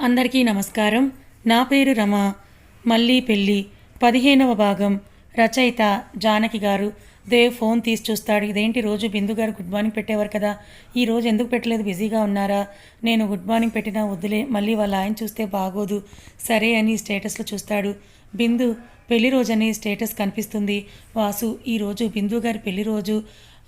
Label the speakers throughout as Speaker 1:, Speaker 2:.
Speaker 1: అందరికీ నమస్కారం. నా పేరు రమ. మళ్ళీ పెళ్ళి. పదిహేనవ భాగం. రచయిత జానకి గారు. దేవ్ ఫోన్ తీసి చూస్తాడు. ఇదేంటి రోజు బిందు గారు గుడ్ మార్నింగ్ పెట్టేవారు కదా? ఈ రోజు ఎందుకు పెట్టలేదు? బిజీగా ఉన్నారా? నేను గుడ్ మార్నింగ్ పెట్టినా వద్దులే. మళ్ళీ వాళ్ళ ఆయన చూస్తే బాగోదు. సరే అని స్టేటస్లో చూస్తాడు. బిందు పెళ్ళి అనే స్టేటస్ కనిపిస్తుంది. వాసు ఈరోజు బిందు గారి పెళ్ళి రోజు.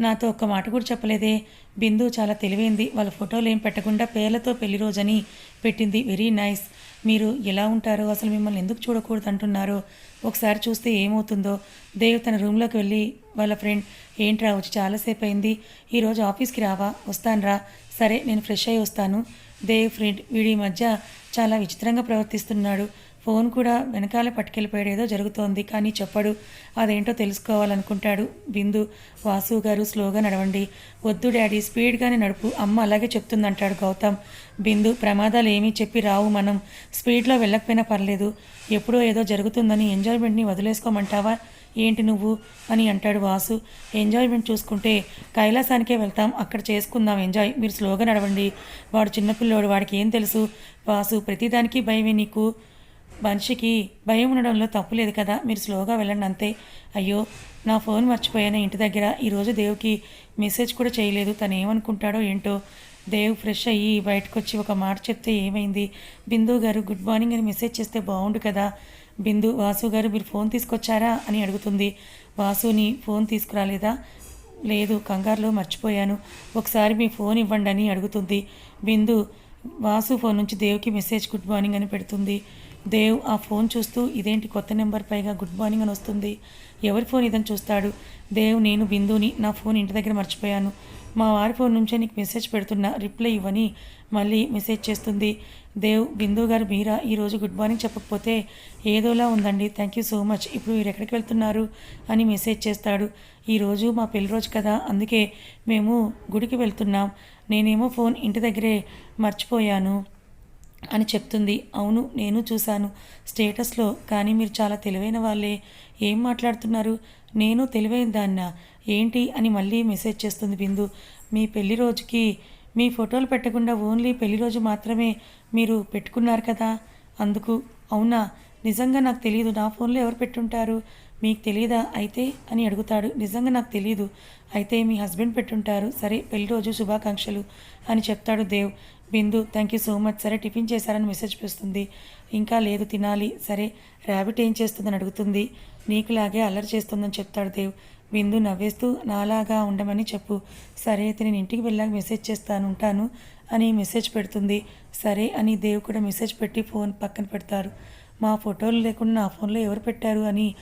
Speaker 1: నాతో ఒక్క మాట కూడా చెప్పలేదే. బిందు చాలా తెలివైంది. వాళ్ళ ఫోటోలు ఏం పెట్టకుండా పేర్లతో పెళ్ళి రోజని పెట్టింది. Very nice. మీరు ఎలా ఉంటారో అసలు మిమ్మల్ని ఎందుకు చూడకూడదు అంటున్నారో. ఒకసారి చూస్తే ఏమవుతుందో. దేవ్ తన రూమ్లోకి వెళ్ళి వాళ్ళ ఫ్రెండ్ ఏంట్రా వచ్చి చాలాసేపు అయింది ఈరోజు ఆఫీస్కి రావా? వస్తానురా. సరే నేను ఫ్రెష్ అయ్యి వస్తాను. దేవ్ ఫ్రెండ్ వీడి మధ్య చాలా విచిత్రంగా ప్రవర్తిస్తున్నాడు. ఫోన్ కూడా వెనకాల పట్టుకెళ్ళిపోయాడు. ఏదో జరుగుతోంది కానీ చెప్పడు. అదేంటో తెలుసుకోవాలనుకుంటాడు. బిందు వాసు గారు స్లోగా నడవండి. వద్దు డాడీ స్పీడ్గానే నడుపు. అమ్మ అలాగే చెప్తుందంటాడు గౌతమ్. బిందు ప్రమాదాలు ఏమీ చెప్పి రావు మనం. స్పీడ్లో వెళ్ళకపోయినా పర్లేదు. ఎప్పుడో ఏదో జరుగుతుందని ఎంజాయ్మెంట్ని వదిలేసుకోమంటావా? ఏంటి నువ్వు? అని అంటాడు వాసు. ఎంజాయ్మెంట్ చూసుకుంటే కైలాసానికే వెళ్తాం. అక్కడ చేసుకుందాం. ఎంజాయ్. మీరు స్లోగా నడవండి. వాడు చిన్నపిల్లోడు. వాడికి ఏం తెలుసు? వాసు ప్రతిదానికి భయమే నీకు. మనిషికి భయం ఉండడంలో తప్పు లేదు కదా? మీరు స్లోగా వెళ్ళండి అంతే. అయ్యో నా ఫోన్ మర్చిపోయాను ఇంటి దగ్గర. ఈరోజు దేవుకి మెసేజ్ కూడా చేయలేదు. తను ఏమనుకుంటాడో ఏంటో దేవ్ ఫ్రెష్ అయ్యి బయటకు వచ్చి ఒక మాట చెప్తే ఏమైంది? బిందు గారు గుడ్ మార్నింగ్ అని మెసేజ్ చేస్తే బాగుండు కదా? బిందు వాసు గారు మీరు ఫోన్ తీసుకొచ్చారా? అని అడుగుతుంది. వాసుని ఫోన్ తీసుకురాలేదా? లేదు కంగారులో మర్చిపోయాను. ఒకసారి మీ ఫోన్ ఇవ్వండి అని అడుగుతుంది. బిందు వాసు ఫోన్ నుంచి దేవుకి మెసేజ్ గుడ్ మార్నింగ్ అని పెడుతుంది. దేవ్ ఆ ఫోన్ చూస్తూ ఇదేంటి కొత్త నెంబర్? పైగా గుడ్ మార్నింగ్ అని వస్తుంది. ఎవరి ఫోన్ ఇదని చూస్తాడు? దేవ్ నేను బిందుని నా ఫోన్ ఇంటి దగ్గర మర్చిపోయాను. మా వారి ఫోన్ నుంచే నీకు మెసేజ్ పెడుతున్నా. రిప్లై ఇవ్వని మళ్ళీ మెసేజ్ చేస్తుంది. దేవ్ బిందు గారు మీరా ఈరోజు గుడ్ మార్నింగ్ చెప్పకపోతే ఏదోలా ఉందండి. Thank you so much. ఇప్పుడు మీరు ఎక్కడికి వెళ్తున్నారు? అని మెసేజ్ చేస్తాడు. ఈరోజు మా పెళ్ళి రోజు కదా. అందుకే మేము గుడికి వెళ్తున్నాం. నేనేమో ఫోన్ ఇంటి దగ్గరే మర్చిపోయాను. అని చెప్తుంది. అవును నేను చూశాను. స్టేటస్లో కానీ మీరు చాలా తెలివైన వాళ్ళే. ఏం మాట్లాడుతున్నారు? నేను తెలివైన దాన్నా? ఏంటి? అని మళ్ళీ మెసేజ్ చేస్తుంది బిందు. మీ పెళ్ళి రోజుకి మీ ఫోటోలు పెట్టకుండా ఓన్లీ పెళ్ళి రోజు మాత్రమే మీరు పెట్టుకున్నారు కదా? అందుకు అవునా? నిజంగా నాకు తెలియదు నా ఫోన్లో ఎవరు పెట్టుంటారు? మీకు తెలియదా అయితే? అని అడుగుతాడు. నిజంగా నాకు తెలియదు అయితే మీ హస్బెండ్ పెట్టుంటారు. సరే పెళ్ళి రోజు శుభాకాంక్షలు అని చెప్తాడు Dev. Bindu thank you so much సరే టిఫిన్ చేశారని మెసేజ్ చేస్తుంది ఇంకా లేదు తినాలి. సరే ర్యాబిట్ ఏం చేస్తుందని అడుగుతుంది. నీకులాగే అల్లరి చేస్తుందని చెప్తాడు దేవ్. బిందు నవ్వేస్తూ నాలాగా ఉండమని చెప్పు. సరే అయితే నేను ఇంటికి వెళ్ళాక మెసేజ్ చేస్తాను ఉంటాను అని మెసేజ్ పెడుతుంది. సరే అని దేవ్ కూడా మెసేజ్ పెట్టి ఫోన్ పక్కన పెడతారు. మా ఫోటోలు లేకుండా నా ఫోన్లో ఎవరు పెట్టారు అని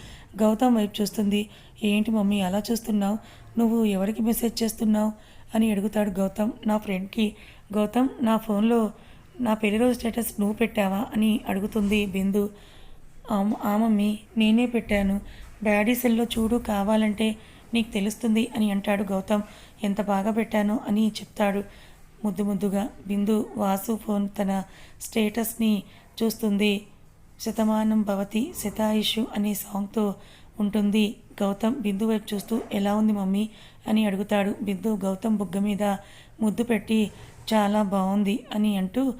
Speaker 1: గౌతమ్ వైపు చూస్తుంది. ఏంటి మమ్మీ అలా చూస్తున్నావు? నువ్వు ఎవరికి మెసేజ్ చేస్తున్నావు? అని అడుగుతాడు గౌతమ్. నా ఫ్రెండ్కి గౌతమ్ నా ఫోన్లో నా పెళ్ళి రోజు స్టేటస్ నువ్వు పెట్టావా అని అడుగుతుంది బిందు. "ఆమ్- ఆ మమ్మీ నేనే పెట్టాను. డాడీ సెల్లో చూడు కావాలంటే నీకు తెలుస్తుంది అని అంటాడు గౌతమ్. ఎంత బాగా పెట్టానో అని చెప్తాడు ముద్దు ముద్దుగా. బిందు వాసు ఫోన్ తన స్టేటస్ని చూస్తుంది. శతమానం భవతి శతాయుషు అనే సాంగ్తో ఉంటుంది. గౌతమ్ బిందు వైపు చూస్తూ ఎలా ఉంది మమ్మీ? అని అడుగుతాడు. బిందు గౌతమ్ బుగ్గ మీద ముద్దు పెట్టి చాలా బాగుంది అని అంటూ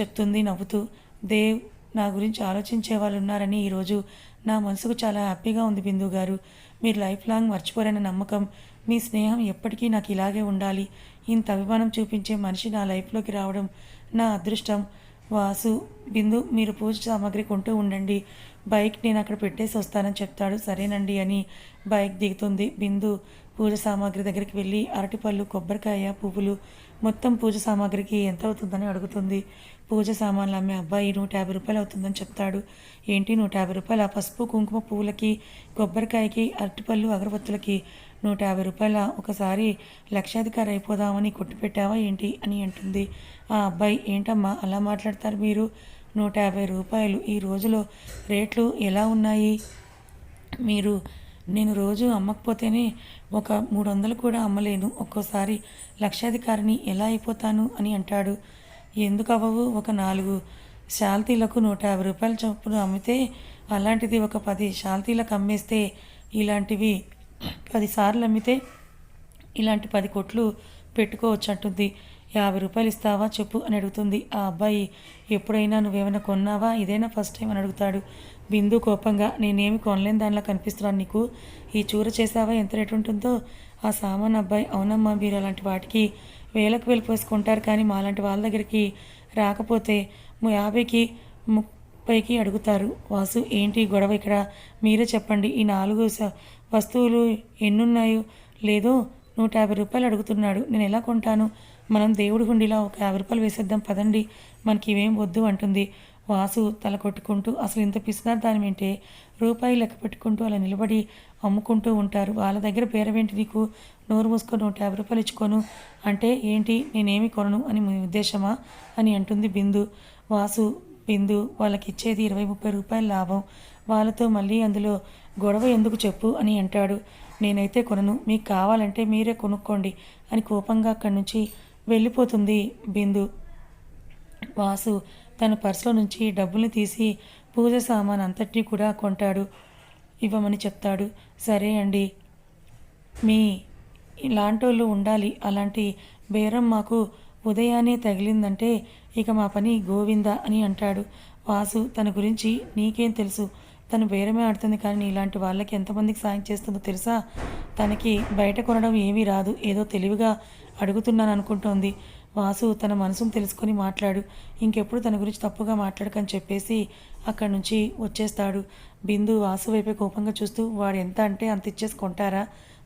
Speaker 1: చెప్తుంది నవ్వుతూ. దేవ్ నా గురించి ఆలోచించే వాళ్ళు ఉన్నారని ఈరోజు నా మనసుకు చాలా హ్యాపీగా ఉంది బిందు గారు. మీరు లైఫ్ లాంగ్ మర్చిపోరన్న నమ్మకం. మీ స్నేహం ఎప్పటికీ నాకు ఇలాగే ఉండాలి. ఇంత అభిమానం చూపించే మనిషి నా లైఫ్లోకి రావడం నా అదృష్టం. వాసు బిందు మీరు పూజ సామాగ్రి కొంటూ ఉండండి. బైక్ నేను అక్కడ పెట్టేసి వస్తానని చెప్తాడు. సరేనండి అని బైక్ దిగుతుంది. బిందు పూజ సామాగ్రి దగ్గరికి వెళ్ళి అరటిపళ్ళు కొబ్బరికాయ పువ్వులు మొత్తం పూజ సామాగ్రికి ఎంత అవుతుందని అడుగుతుంది. పూజ సామాన్లు అమ్మే అబ్బాయి నూట యాభై రూపాయలు అవుతుందని చెప్తాడు. ఏంటి? నూట యాభై రూపాయల? పసుపు కుంకుమ పువ్వులకి కొబ్బరికాయకి అరటిపళ్ళు అగరబత్తులకి నూట యాభై రూపాయల? ఒకసారి లక్షాధికారి అయిపోదామని కొట్టు పెట్టావా ఏంటి అని అంటుంది. ఆ అబ్బాయి ఏంటమ్మా అలా మాట్లాడతారు మీరు? నూట యాభై రూపాయలు ఈ రోజులో రేట్లు ఎలా ఉన్నాయి? మీరు నేను రోజు అమ్మకపోతేనే ఒక మూడు వందలు కూడా అమ్మలేను. ఒక్కోసారి లక్షాధికారిని ఎలా అయిపోతాను? అని అంటాడు. ఎందుకు అవ్వవు ఒక నాలుగు శాల్తీలకు నూట యాభై రూపాయల చొప్పున అమ్మితే అలాంటిది ఒక పది శాల్తీలకు అమ్మేస్తే ఇలాంటివి పది సార్లు అమ్మితే ఇలాంటి పది కొట్లు పెట్టుకోవచ్చు అంటుంది యాభై రూపాయలు ఇస్తావా చెప్పు అని అడుగుతుంది. ఆ అబ్బాయి ఎప్పుడైనా నువ్వేమైనా కొన్నావా? ఇదేనా ఫస్ట్ టైం? అని అడుగుతాడు. బిందు కోపంగా నేనేమి కొనలేని దానిలా కనిపిస్తున్నాను నీకు. ఈ చూర చేసావా? ఎంత రేటు ఉంటుందో? ఆ సామాన్ అబ్బాయి అవునమ్మా మీరు అలాంటి వాటికి వేలకు వెళ్ళిపోసుకుంటారు కానీ మాలాంటి వాళ్ళ దగ్గరికి రాకపోతే యాభైకి ముప్పైకి అడుగుతారు. వాసు ఏంటి గొడవ ఇక్కడ? మీరే చెప్పండి. ఈ నాలుగు వస్తువులు ఎన్నున్నాయో లేదో నూట యాభై రూపాయలు అడుగుతున్నాడు. నేను ఎలా కొంటాను? మనం దేవుడి హుండీలో ఒక యాభై రూపాయలు వేసేద్దాం పదండి. మనకి ఇవేం వద్దు అంటుంది. వాసు తల కొట్టుకుంటూ అసలు ఇంత పిసినారు ఏంటే రూపాయి లెక్క పెట్టుకుంటూ అలా నిలబడి అమ్ముకుంటూ ఉంటారు. వాళ్ళ దగ్గర పేరవేంటి నీకు? నోరు మూసుకొని నూట యాభై రూపాయలు ఇచ్చుకోను. అంటే ఏంటి? నేనేమి కొనను? అని మీ ఉద్దేశమా? అని అంటుంది బిందు. వాసు బిందు వాళ్ళకి ఇచ్చేది ఇరవై ముప్పై రూపాయల లాభం. వాళ్ళతో మళ్ళీ అందులో గొడవ ఎందుకు చెప్పు? అని అంటాడు. నేనైతే కొనను. మీకు కావాలంటే మీరే కొనుక్కోండి అని కోపంగా అక్కడి నుంచి వెళ్ళిపోతుంది బిందు. వాసు తన పర్సులో నుంచి డబ్బుల్ని తీసి పూజ సామాన్ అంతటినీ కూడా కొంటాడు. ఇవ్వమని చెప్తాడు. సరే అండి. మీ ఇలాంటోళ్ళు ఉండాలి. అలాంటి బేరం మాకు ఉదయాన్నే తగిలిందంటే ఇక మా పని గోవింద అని అంటాడు. వాసు తన గురించి నీకేం తెలుసు? తను బేరమే ఆడుతుంది కానీ ఇలాంటి వాళ్ళకి ఎంతమందికి సాయం చేస్తుందో తెలుసా? తనకి బయట కొనడం ఏమీ రాదు. ఏదో తెలివిగా అడుగుతున్నాను అనుకుంటోంది వాసు తన మనసును తెలుసుకొని మాట్లాడు. ఇంకెప్పుడు తన గురించి తప్పుగా మాట్లాడకని చెప్పేసి అక్కడి నుంచి వచ్చేస్తాడు. బిందు వాసు వైపే కోపంగా చూస్తూ వాడు ఎంత అంటే అంత ఇచ్చేసి కొంటారా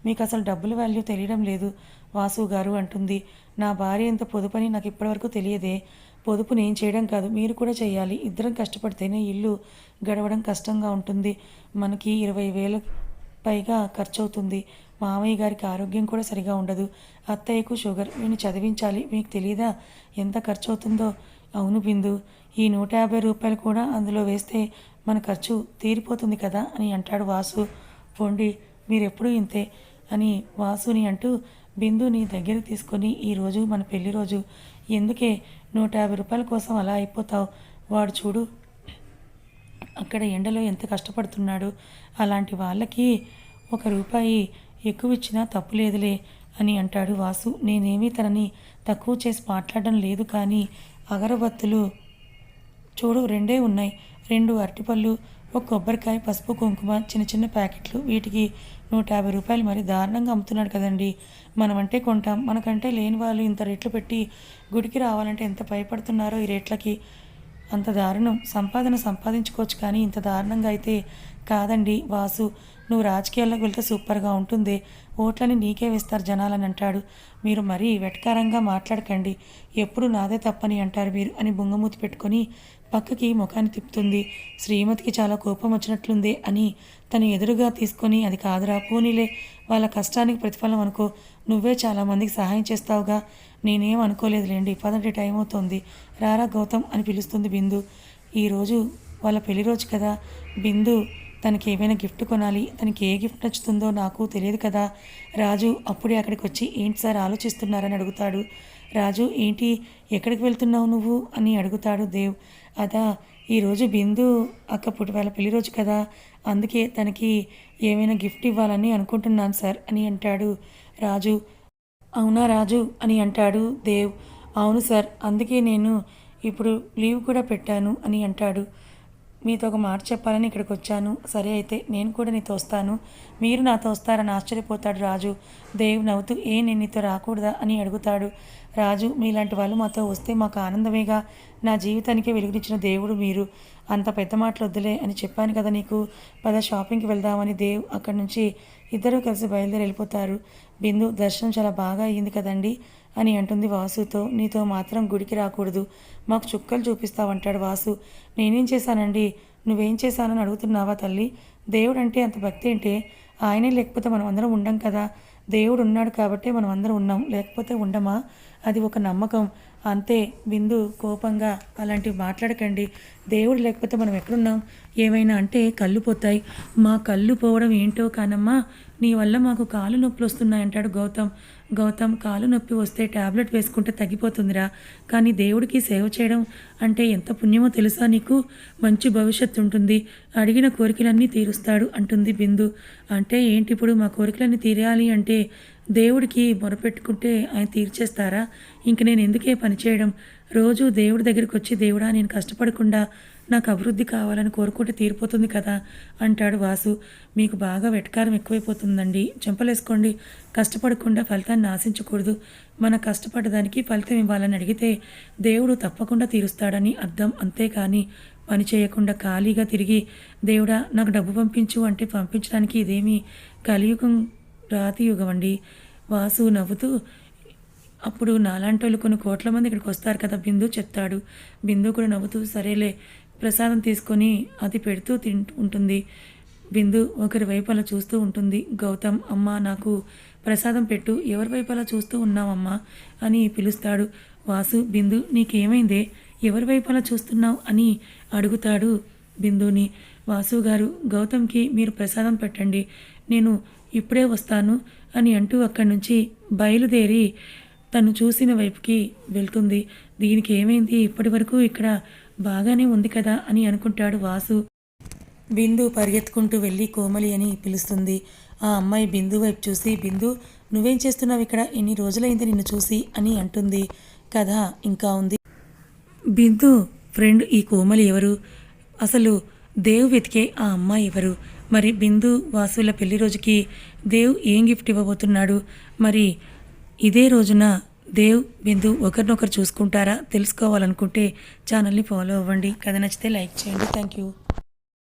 Speaker 1: మీకు అసలు డబ్బుల వాల్యూ తెలియడం లేదు వాసు గారు అంటుంది. నా భార్య ఎంత పొదుపని నాకు ఇప్పటివరకు తెలియదే. పొదుపు నేను చేయడం కాదు మీరు కూడా చేయాలి. ఇద్దరం కష్టపడితేనే ఇల్లు గడవడం కష్టంగా ఉంటుంది. మనకి ఇరవై వేల పైగా ఖర్చు అవుతుంది మామయ్య గారికి ఆరోగ్యం కూడా సరిగా ఉండదు. అత్తయ్యకు షుగర్. వీని చదివించాలి. మీకు తెలియదా ఎంత ఖర్చు అవుతుందో అవును బిందు. ఈ నూట యాభై రూపాయలు కూడా అందులో వేస్తే మన ఖర్చు తీరిపోతుంది కదా అని అంటాడు వాసు. పోండి మీరెప్పుడూ ఇంతే అని వాసుని అంటూ బిందుని దగ్గరికి తీసుకొని ఈరోజు మన పెళ్ళి రోజు. ఎందుకే నూట యాభై రూపాయల కోసం అలా అయిపోతావు? వాడు చూడు అక్కడ ఎండలో ఎంత కష్టపడుతున్నాడు. అలాంటి వాళ్ళకి ఒక రూపాయి ఎక్కువ ఇచ్చినా తప్పు లేదులే అని అంటాడు వాసు. నేనేమీ తనని తక్కువ చేసి మాట్లాడడం లేదు కానీ అగరబత్తులు చూడు రెండే ఉన్నాయి. రెండు అరటిపళ్ళు ఒక కొబ్బరికాయ పసుపు కుంకుమ చిన్న చిన్న ప్యాకెట్లు. వీటికి నూట యాభై రూపాయలు మరి దారుణంగా అమ్ముతున్నాడు కదండి. మనమంటే కొంటాం. మనకంటే లేని వాళ్ళు ఇంత రేట్లు పెట్టి గుడికి రావాలంటే ఎంత భయపడుతున్నారో ఈ రేట్లకి. అంత దారుణం. సంపాదన సంపాదించుకోవచ్చు కానీ ఇంత దారుణంగా అయితే కాదండి వాసు. నువ్వు రాజకీయాల్లోకి వెళ్తే సూపర్గా ఉంటుంది. ఓట్లని నీకే వేస్తారు జనాలని అంటాడు. మీరు మరీ వెటకారంగా మాట్లాడకండి. ఎప్పుడు నాదే తప్పని అంటారు మీరు అని బుంగమూతి పెట్టుకొని పక్కకి ముఖాన్ని తిప్పుతుంది. శ్రీమతికి చాలా కోపం వచ్చినట్లుంది అని తను ఎదురుగా తీసుకొని అది కాదురా పోనీలే వాళ్ళ కష్టానికి ప్రతిఫలం అనుకో. నువ్వే చాలామందికి సహాయం చేస్తావుగా. నేనేం అనుకోలేదులేండి పదంటే టైం అవుతోంది. రారా గౌతమ్ అని పిలుస్తుంది బిందు. ఈరోజు వాళ్ళ పెళ్ళి రోజు కదా. బిందు తనకి ఏమైనా గిఫ్ట్ కొనాలి తనకి ఏ గిఫ్ట్ నచ్చుతుందో నాకు తెలియదు కదా. రాజు అప్పుడే అక్కడికి వచ్చి ఏంటి సార్ ఆలోచిస్తున్నారని అడుగుతాడు. రాజు ఏంటి ఎక్కడికి వెళ్తున్నావు నువ్వు? అని అడుగుతాడు దేవ్. అదా ఈరోజు బిందు అక్క పుట్టి వాళ్ళ పెళ్ళి రోజు కదా. అందుకే తనకి ఏమైనా గిఫ్ట్ ఇవ్వాలని అనుకుంటున్నాను సార్ అని అంటాడు రాజు. అవునా రాజు అని అంటాడు దేవ్. అవును సార్ అందుకే నేను ఇప్పుడు లీవ్ కూడా పెట్టాను అని అంటాడు. మీతో ఒక మాట చెప్పాలని ఇక్కడికి వచ్చాను. సరే అయితే నేను కూడా నీతో వస్తాను. మీరు నాతో వస్తారని ఆశ్చర్యపోతాడు రాజు. దేవ్ నవ్వుతూ ఏ నేను నీతో రాకూడదా? అని అడుగుతాడు. రాజు మీలాంటి వాళ్ళు మాతో వస్తే మాకు ఆనందమేగా? నా జీవితానికి వెలుగునిచ్చిన దేవుడు మీరు. అంత పెద్ద మాటలు వద్దులే అని చెప్పాను కదా నీకు. పద షాపింగ్కి వెళ్దామని దేవ్ అక్కడి నుంచి ఇద్దరూ కలిసి బయలుదేరి వెళ్ళిపోతారు. బిందు దర్శనం చాలా బాగా అయ్యింది కదండి? అని అంటుంది వాసుతో. నీతో మాత్రం గుడికి రాకూడదు. మాకు చుక్కలు చూపిస్తావంటాడు వాసు. నేనేం చేశానండి? నువ్వేం చేశానని అడుగుతున్నావా తల్లి? దేవుడు అంటే అంత భక్తి అంటే ఆయనే లేకపోతే మనం అందరం ఉండం కదా? దేవుడు ఉన్నాడు కాబట్టే మనం అందరం ఉన్నాం. లేకపోతే ఉండమా? అది ఒక నమ్మకం. అంతే. బిందు కోపంగా అలాంటివి మాట్లాడకండి. దేవుడు లేకపోతే మనం ఎక్కడున్నాం? ఏమైనా అంటే కళ్ళు పోతాయి. మా కళ్ళు పోవడం ఏంటో కానమ్మా నీ వల్ల మాకు కాలు నొప్పులు వస్తున్నాయంటాడు గౌతమ్. గౌతమ్ కాలు నొప్పి వస్తే టాబ్లెట్ వేసుకుంటే తగ్గిపోతుందిరా. కానీ దేవుడికి సేవ చేయడం అంటే ఎంత పుణ్యమో తెలుసా నీకు? మంచి భవిష్యత్తు ఉంటుంది. అడిగిన కోరికలన్నీ తీరుస్తాడు అంటుంది బిందు. అంటే ఏంటి ఇప్పుడు మా కోరికలన్నీ తీరాలి అంటే దేవుడికి మొరపెట్టుకుంటే ఆయన తీర్చేస్తారా? ఇంక నేను ఎందుకే పని చేయడం? రోజు దేవుడి దగ్గరికి వచ్చి దేవుడా నేను కష్టపడకుండా నాకు అభివృద్ధి కావాలని కోరుకుంటే తీరిపోతుంది కదా అంటాడు వాసు. మీకు బాగా వెటకారం ఎక్కువైపోతుందండి. చెంపలేసుకోండి. కష్టపడకుండా ఫలితాన్ని ఆశించకూడదు. మన కష్టపడడానికి ఫలితం ఇవ్వాలని అడిగితే దేవుడు తప్పకుండా తీరుస్తాడని అర్థం. అంతేకాని పని చేయకుండా ఖాళీగా తిరిగి దేవుడా నాకు డబ్బు పంపించు అంటే పంపించడానికి ఇదేమీ కలియుగం రాతి యుగం అండి వాసు నవ్వుతూ అప్పుడు నాలాంటి వాళ్ళు కొన్ని కోట్ల మంది ఇక్కడికి వస్తారు కదా బిందు చెప్తాడు. బిందు కూడా నవ్వుతూ సరేలే ప్రసాదం తీసుకొని అది పెడుతూ తింటూ ఉంటుంది. బిందు ఒకరి వైపు అలా చూస్తూ ఉంటుంది. గౌతమ్ అమ్మ నాకు ప్రసాదం పెట్టు ఎవరి వైపు అలా చూస్తూ ఉన్నావమ్మా? అని పిలుస్తాడు. వాసు బిందు నీకేమైందే? ఎవరి వైపు అలా చూస్తున్నావు? అని అడుగుతాడు బిందుని. వాసు గారు గౌతమ్కి మీరు ప్రసాదం పెట్టండి. నేను ఇప్పుడే వస్తాను అని అంటూ అక్కడి నుంచి బయలుదేరి తను చూసిన వైపుకి వెళ్తుంది. దీనికి ఏమైంది? ఇప్పటి వరకు ఇక్కడ బాగానే ఉంది కదా అని అనుకుంటాడు వాసు. బిందు పరిగెత్తుకుంటూ వెళ్ళి కోమలి అని పిలుస్తుంది. ఆ అమ్మాయి బిందు వైపు చూసి బిందు నువ్వేం చేస్తున్నావు ఇక్కడ? ఎన్ని రోజులైంది నిన్ను చూసి అని అంటుంది. కథ ఇంకా ఉంది. బిందు ఫ్రెండ్ ఈ కోమలి ఎవరు? అసలు దేవ్ వెతికే ఆ అమ్మాయి ఎవరు? మరి బిందు వాసుల పెళ్ళి రోజుకి దేవ్ ఏం గిఫ్ట్ ఇవ్వబోతున్నాడు? మరి ఇదే రోజున దేవ్ బిందు ఒకరినొకరు చూసుకుంటారా? తెలుసుకోవాలనుకుంటే ఛానల్ని ఫాలో అవ్వండి. కథ నచ్చితే లైక్ చేయండి. Thank you.